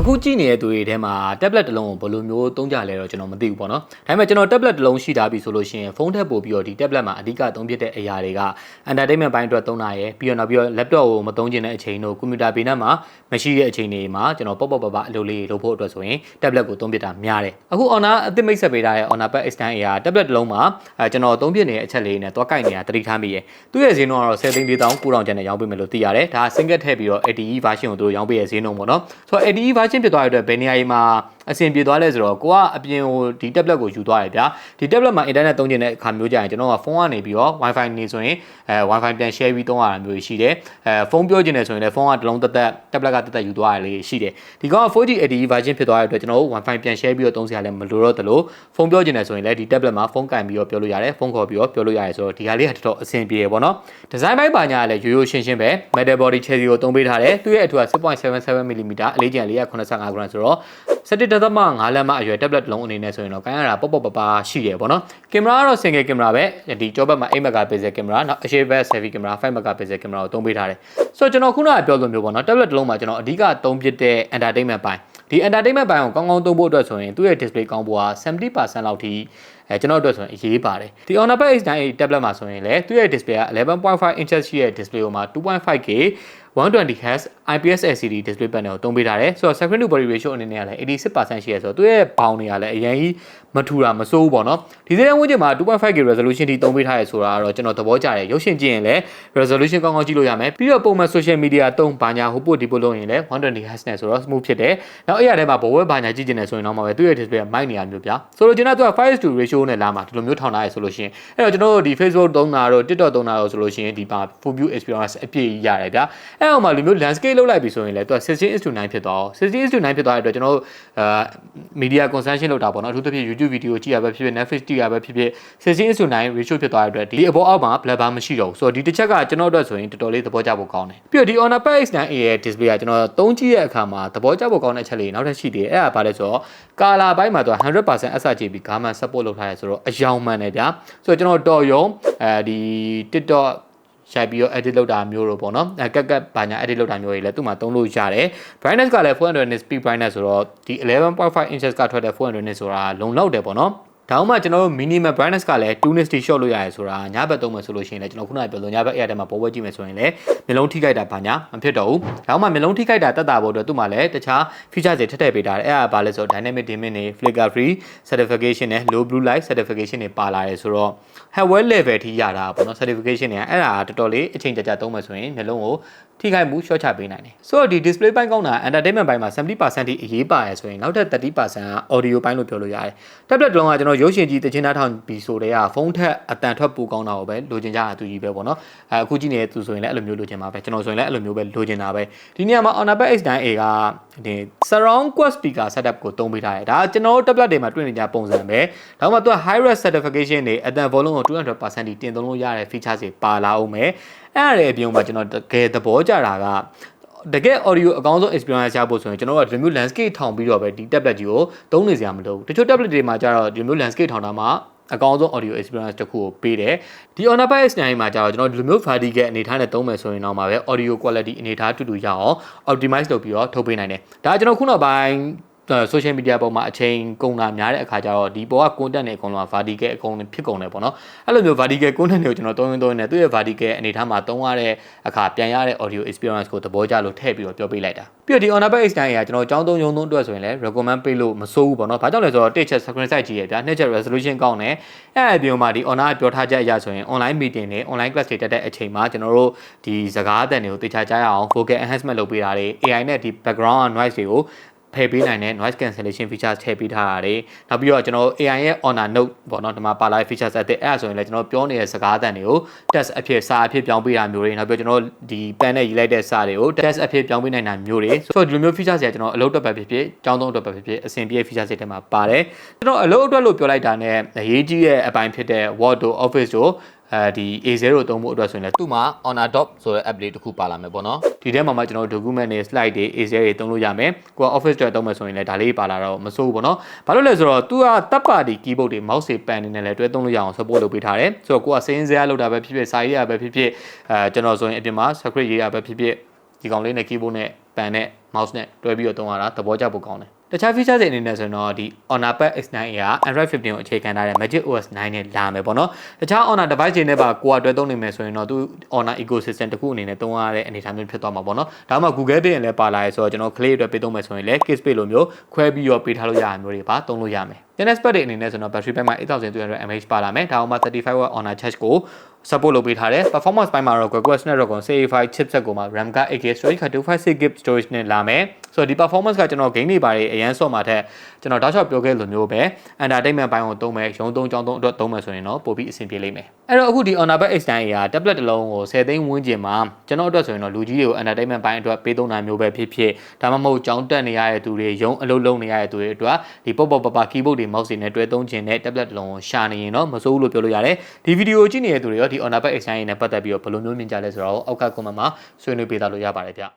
အခုကြည့်နေတဲ့သူတွေထဲမှာ tablet တစ်လုံးကိုဘယ်လိုမျိုးသုံးကြလဲတော့ကျွန်တော်မသိဘူးပေါ့နော်ဒါပေမဲ့ကျွန်တော် tablet တစ်လုံးရှိထားပြီဆိုလို့ရှိရင်ဖုန်းထက်ပို့ပြီးတော့ဒီ tablet မှာအဓိကသုံးဖြစ်တဲ့အရာတွေက entertainment ဘိုင်းအတွက်သုံးတာရယ်ပြီးတော့နောက်ပြီးတော့ laptop ကိုမသုံးချင်တဲ့အချိန်တို့ computer ဘေးနဲ့မှာမရှိတဲ့အချိန်တွေမှာကျွန်တော်ပေါ့ပေါ့ပပအလုပ်လေးလုပ်ဖို့အတွက်ဆိုရင် tablet ကိုသုံးဖြစ်တာများတယ်အခု Honor အသစ်မိတ်ဆက်ပေးထားတဲ့ Honor Pad X10 Air tablet တစ်လုံးမှာအဲကျွန်တော်သုံးဖြစ်နေတဲ့အချက်လေးနဲ့သွားကိုက်နေတာတတိထားမိရယ်သူ့ရဲ့ဈေးနှုန်းကတော့7သိန်း4000 9000ကျန်နဲ့ရောင်းပေးမယ်လို့သိရတယ်ဒါ single ထည့်ပြီးတော့ ATE version ကိုသူတို့ရောင်းပေးရဲ့ဈေးနှုန်းပေါ့နော်ဆိုတော့ ATE version ဖြစ်သွားတဲ့အတွက်ဘယ်နေရာမှာအဆင်ပြေသွားလဲဆိုတော့ကိုကအပြင်ဟိုဒီ tablet ကိုယူသွားတယ်ဗျာဒီ tablet မှာ internet သုံးချင်တဲ့အခါမျိုးကြရင်ကျွန်တော်ကဖုန်းကနေပြီးတော့ wifi နေဆိုရင်အဲ wifi ပြန် share ပြီးသုံးရတာမျိုးရှိတယ်အဲဖုန်းပြောချင်တယ်ဆိုရင်လည်းဖုန်းကတစ်လုံးတက်တက် tablet ကတက်တက်ယူသွားရလေရှိတယ်ဒီကောင်က 4G LTE version ဖြစ်သွားတဲ့အတွက်ကျွန်တော်တို့ wifi ပြန် share ပြီးတော့သုံးစရာလည်းမလိုတော့သလိုဖုန်းပြောချင်တယ်ဆိုရင်လည်းဒီ tablet မှာဖုန်းကင်ပြီးတော့ပြောလို့ရတယ်ဖုန်းခေါ်ပြီးတော့ပြောလို့ရတယ်ဆိုတော့ဒီဟာလေးကတော်တော်အဆင်ပြေရပေါ့နော်ဒီဇိုင်းပိုင်းပါညာကလည်းရိုးရိုးရှင်းရှင်းပဲ metal body chassis ကိုသုံးပေးထားတယ်သူ့ရဲ့အထူက6.77 mm အလေးကျန်485 gram ဆိုတော့17.5လက်မအရွယ် tablet တစ်လုံးအနေနဲ့ဆိုရင်တော့ကိုင်းရတာပေါ့ပေါ့ပပရှိတယ်ပေါ့နော်ကင်မရာကတော့ single camera ပဲဒီကြောဘက်မှာ8 megapixel camera နောက်အရှိဘက် selfie camera 5 megapixel camera ကိုသုံးပေးထားတယ်ဆိုတော့ကျွန်တော်ခုနကပြောလိုမျိုးပေါ့နော် tablet တစ်လုံးမှာကျွန်တော်အဓိကသုံးဖြစ်တဲ့ entertainment ပိုင်းဒီ entertainment ပိုင်းကိုကောင်းကောင်းသုံးဖို့အတွက်ဆိုရင်သူ့ရဲ့ display ကောင်းဖို့က70%လောက်ထိအဲကျွန်တော်တို့ဆိုရင်အရေးပါတယ်ဒီ Honor Pad X9 tablet မှာဆိုရင်လည်းသူ့ရဲ့ display က11.5 inches ရှိတဲ့ display ဟိုမှာ 2.5K 120Hz IPS LCD display panel ကိုသုံးပေးထားတယ်ဆိုတော့ screen to body ratio အနေနဲ့ကလည်း86%ရှိရဆိုတော့သူ့ရဲ့ဘောင်တွေကလည်းအရင်ကြီးမထူတာမစိုးဘူးပေါ့နော်ဒီစတဲ့ဝန်းကျင်မှာ 2.5K resolution ထိသုံးပေးထားရဆိုတာကတော့ကျွန်တော်သဘောကျတယ်ရုပ်ရှင်ကြည့်ရင်လည်း resolution ကောင်းကောင်းကြည့်လို့ရမယ်ပြီးတော့ပုံမှန် social media သုံးဘာညာဟိုပို့ဒီပို့လုပ်ရင်လည်း 120Hz နဲ့ဆိုတော့ smooth ဖြစ်တယ်နောက်အဲ့ရထဲမှာဘဝဘာညာကြည့်ကျင်တယ်ဆိုရင်တော့မှပဲသူ့ရဲ့ display ကမိုက်နေရမျိုးဗျာဆိုတော့ကျွန်တော်သူက5 to ratio နဲ့လာမှာဒီလိုမျိုးထောင်ထားရဆိုလို့ရှိရင်အဲ့တော့ကျွန်တော်တို့ဒီ Facebook သုံးတာတော့ TikTok သုံးတာတော့ဆိုလို့ရှိရင်ဒီပါ full view experience အပြည့်ရတယ်ဗျာအဲ့တော့မှလူမျိုး landscape လောက်လိုက်ပြီဆိုရင်လည်းသူက16:9ဖြစ်သွားအောင်16:9ဖြစ်သွားတဲ့အတွက်ကျွန်တော်တို့အာ media consumption လောက်တာပေါ့နော်အထူးသဖြင့် YouTube video ကြည့်ရပဲဖြစ်ဖြစ် Netflix ကြည့်ရပဲဖြစ်ဖြစ်16:9 ratio ဖြစ်သွားတဲ့အတွက်ဒီအပေါ်အောက်မှာ blur bar မရှိတော့ဘူးဆိုတော့ဒီတစ်ချက်ကကျွန်တော်အတွက်ဆိုရင်တော်တော်လေးသဘောကျဖို့ကောင်းတယ်ပြီးတော့ဒီ Honor Pad X9a ရဲ့ display ကကျွန်တော်သုံးကြည့်ရဲ့အခါမှာသဘောကျဖို့ကောင်းတဲ့အချက်လေးနောက်ထပ်ရှိသေးတယ်အဲ့ဒါဘာလဲဆိုတော့ color ဘိုင်းမှာသူက100% sRGB Garmin support လုပ်ထားရဲဆိုတော့အယောင်မှန်တယ်ဗျာဆိုတော့ကျွန်တော်တော်ရုံအဲဒီ TikTok ရိုက်ပြီးတော့ edit လုပ်တာမျိုးတို့ပေါ့နော်အဲကက်ကက်ဘာညာ edit လုပ်တာမျိုးတွေလည်းသူ့မှာသုံးလို့ရတယ် brightness ကလည်း400 nits peak brightness ဆိုတော့ဒီ11.5 inches ကထွက်တဲ့400 nits ဆိုတာလုံလောက်တယ်ပေါ့နော် ဒါမှမကျွန်တော်တို့ minimum brightness ကလည်း2 nits တိ short လို့ရတယ်ဆိုတာညဘက်သုံးမယ်ဆိုလို့ရှိရင်လည်းကျွန်တော်ခုနကပြောလို့ညဘက် air ထဲမှာပေါ်ပွဲကြည့်မယ်ဆိုရင်လည်းမျိုးလုံးထိခိုက်တာဘာညာမဖြစ်တော့ဘူးဒါမှမမျိုးလုံးထိခိုက်တာတက်တာဖို့အတွက်သူ့မှာလည်းတခြား feature တွေထည့်ထည့်ပေးထားတယ်အဲ့ဒါဘာလဲဆိုတော့ dynamic dimming တွေ flicker free certification နဲ့ low blue light certification တွေပါလာတယ်ဆိုတော့ hardware level ထိရတာပေါ့နော် certification တွေကအဲ့ဒါတော်တော်လေးအချိန်ကြာကြာသုံးမယ်ဆိုရင်မျိုးလုံးကိုထိခိုက်မှုရှော့ချပေးနိုင်တယ်ဆိုတော့ဒီ display ပိုင်းကောင်းတာ entertainment ပိုင်းမှာ70%ထိအရေးပါရဆိုရင်နောက်ထပ်30%က audio ပိုင်းလို့ပြောလို့ရတယ် tablet တုံးကကျွန်တော်ရုပ်ရှင်ကြီးတခြင်းသားထောင်ပြီးဆိုတဲ့ကဖုန်းထက်အတန်ထွက်ပိုကောင်းတာကိုပဲလိုချင်ကြတာသူကြီးပဲပေါ့နော်အဲအခုကြည့်နေတဲ့သူဆိုရင်လည်းအဲ့လိုမျိုးလိုချင်ပါပဲကျွန်တော်ဆိုရင်လည်းအဲ့လိုမျိုးပဲလိုချင်တာပဲဒီနေရာမှာ Honor Pad X9a ကဒီ surround quad speaker setup ကိုသုံးပေးထားတယ်ဒါကျွန်တော်တို့ tablet တွေမှာတွေ့နေကြပုံစံပဲဒါမှမဟုတ်သူက high res certification တွေအတန် volume ကို200%တင်သုံးလို့ရတဲ့ feature တွေပါလာအောင်မယ်အဲ့ဒါရဲ့အပြင်မှာကျွန်တော်တကယ်သဘောကျတာက တကယ် audio အကောင်းဆုံး experience ရဖို့ဆိုရင်ကျွန်တော်တို့ကဒီမျိုး landscape ထောင်ပြီးတော့ပဲဒီ tablet ကြီးကိုသုံးနေစရာမလိုဘူးတချို့ tablet တွေမှာကျတော့ဒီမျိုး landscape ထောင်တာမှာအကောင်းဆုံး audio experience တစ်ခုကိုပေးတယ်ဒီ Honor Pad X9 မှာကျတော့ကျွန်တော်ဒီလိုမျိုး vertical အနေထားနဲ့သုံးမယ်ဆိုရင်တော့မှာပဲ audio quality အနေထားတူတူရအောင် optimize လုပ်ပြီးတော့ထုတ်ပေးနိုင်တယ်ဒါကျွန်တော်ခုနောက်ပိုင်း social media ပေါ်မှာအချိန်ကုန်တာများတဲ့အခါကျတော့ဒီပေါ်က content တွေအကုန်လုံး vertical အကုန်လုံးဖြစ်ကုန်တယ်ပေါ့နော်အဲ့လိုမျိုး vertical content တွေကိုကျွန်တော်သုံးရင်းသုံးရင်းနဲ့သူ့ရဲ့ vertical အနေထားမှာသုံးရတဲ့အခါပြန်ရတဲ့ audio experience ကိုသဘောကျလို့ထည့်ပြီးတော့ပြောပေးလိုက်တာပြီးတော့ဒီ Honor Pad X9 ကကျွန်တော်အကြောင်းသုံးရုံသုံးအတွက်ဆိုရင်လည်း recommend ပေးလို့မစိုးဘူးပေါ့နော်ဘာကြောင့်လဲဆိုတော့တစ်ချက် screen size ကြီးရဗျာနှစ်ချက် resolution ကောင်းတယ်အဲ့အပြင်မှာဒီ Honor ပြောထားချက်အရဆိုရင် online meeting တွေ online class တွေတက်တဲ့အချိန်မှာကျွန်တော်တို့ဒီစကားအသံတွေကိုတေချာကြားရအောင် vocal enhancement လုပ်ပေးတာတွေ AI နဲ့ဒီ background noise တွေကို ဖယ်ပေးနိုင်တဲ့ noise cancellation feature ထည့်ပေးထားတာတွေနောက်ပြီးတော့ကျွန်တော် AI ရဲ့ honor note ပေါ့နော်ဒီမှာပါလာတဲ့ feature set တွေအဲ့ဒါဆိုရင်လည်းကျွန်တော်ပြောနေတဲ့စကားအသံတွေကို test အဖြစ်စာအဖြစ်ပြောင်းပေးတာမျိုးတွေနောက်ပြီးတော့ကျွန်တော်ဒီ pen နဲ့ရေးလိုက်တဲ့စာတွေကို test အဖြစ်ပြောင်းပေးနိုင်တာမျိုးတွေဆိုတော့ဒီလိုမျိုး feature တွေကကျွန်တော်အလုပ်အတွက်ပဲဖြစ်ဖြစ်ကျောင်းသုံးအတွက်ပဲဖြစ်ဖြစ်အဆင်ပြေ feature တွေထဲမှာပါတယ်ကျွန်တော်အလုပ်အတွက်လို့ပြောလိုက်တာနဲ့အရေးကြီးတဲ့အပိုင်းဖြစ်တဲ့ Word တို့ Office တို့ အဲဒီ A0 သုံးဖို့အတွက်ဆိုရင်လည်းသူ့မှာ Honor Doc ဆိုတဲ့ app လေးတစ်ခုပါလာမယ်ပေါ့နော်ဒီထဲမှာမှကျွန်တော် document တွေ slide တွေ A0 တွေသုံးလို့ရမယ်ကိုက office တွေသုံးမယ်ဆိုရင်လည်းဒါလေးပါလာတော့မစိုးဘူးပေါ့နော်ဘာလို့လဲဆိုတော့သူကတပ်ပါတီ keyboard တွေ mouse တွေ pen တွေနဲ့လည်းတွဲသုံးလို့ရအောင် support လုပ်ပေးထားတယ်ဆိုတော့ကိုကစင်းစရာလောက်တာပဲဖြစ်ဖြစ်စာရေးရပဲဖြစ်ဖြစ်အဲကျွန်တော်ဆိုရင်အပြင်မှာ script ရေးရပဲဖြစ်ဖြစ်ဒီကောင်လေးနဲ့ keyboard နဲ့ pen နဲ့ mouse နဲ့တွဲပြီးတော့သုံးရတာသဘောကျဖို့ကောင်းတယ် တခြား feature တွေအနေနဲ့ဆိုရင်တော့ဒီ Honor Pad X9 က Android 15ကိုအခြေခံထားတဲ့ Magic OS 9နဲ့လာမယ်ပေါ့နော်တခြား Honor device တွေနဲ့ပါကိုယ်ကတွဲသုံးနေမယ်ဆိုရင်တော့သူ Honor ecosystem တစ်ခုအနေနဲ့သုံးရတဲ့အနေအထားမျိုးဖြစ်သွားမှာပေါ့နော်ဒါမှမဟုတ် Google Pay လည်းပါလာရဲဆိုတော့ကျွန်တော် Clay အတွက်ပေးသုံးမယ်ဆိုရင်လည်း Case Pay လိုမျိုးခွဲပြီးတော့ပေးထားလို့ရတာမျိုးတွေပါသုံးလို့ရမယ် Genesis Pad တွေအနေနဲ့ဆိုတော့ battery pack မှာ8300 mAh ပါလာမယ်ဒါမှမဟုတ်35 watt Honor charge ကို support လုပ်ပေးထားတယ် performance ပိုင်းမှာတော့ Qualcomm Snapdragon 685 chipset ကိုမှ RAM က 8GB storage က 256GB storage နဲ့လာမယ်ဆိုတော့ဒီ performance ကကျွန်တော် game တွေပါတယ်အရန်ဆော့မှာထက်ကျွန်တော်တောက်လျှောက်ပြောခဲ့လိုမျိုးပဲ entertainment ပိုင်းကိုသုံးမယ်ရုံသုံးကြောင်းသုံးအတွက်သုံးမယ်ဆိုရင်တော့ပိုပြီးအဆင်ပြေလိမ့်မယ်အဲ့တော့အခုဒီ Honor Pad X9 က tablet တစ်လုံးကို10သိန်းဝန်းကျင်မှာကျွန်တော်အတွက်ဆိုရင်တော့လူကြီးတွေကို entertainment ပိုင်းအတွက်ပေးသုံးတာမျိုးပဲဖြစ်ဖြစ်ဒါမှမဟုတ်ကြောင်းတက်နေရတဲ့သူတွေရုံအလုပ်လုပ်နေရတဲ့သူတွေအတွက်ဒီပေါ့ပေါ့ပပ keyboard တွေ mouse တွေနဲ့တွဲသုံးခြင်းနဲ့ tablet တစ်လုံးကိုရှာနေရင်တော့မစိုးဘူးလို့ပြောလို့ရတယ်ဒီဗီဒီယိုကြည့်နေတဲ့သူတွေရောဒီ Honor Pad X9 နဲ့ပတ်သက်ပြီးတော့ဘယ်လိုမျိုးမြင်ကြလဲဆိုတော့အောက်က comment မှာဆွေးနွေးပေးသားလို့ရပါတယ်ဗျ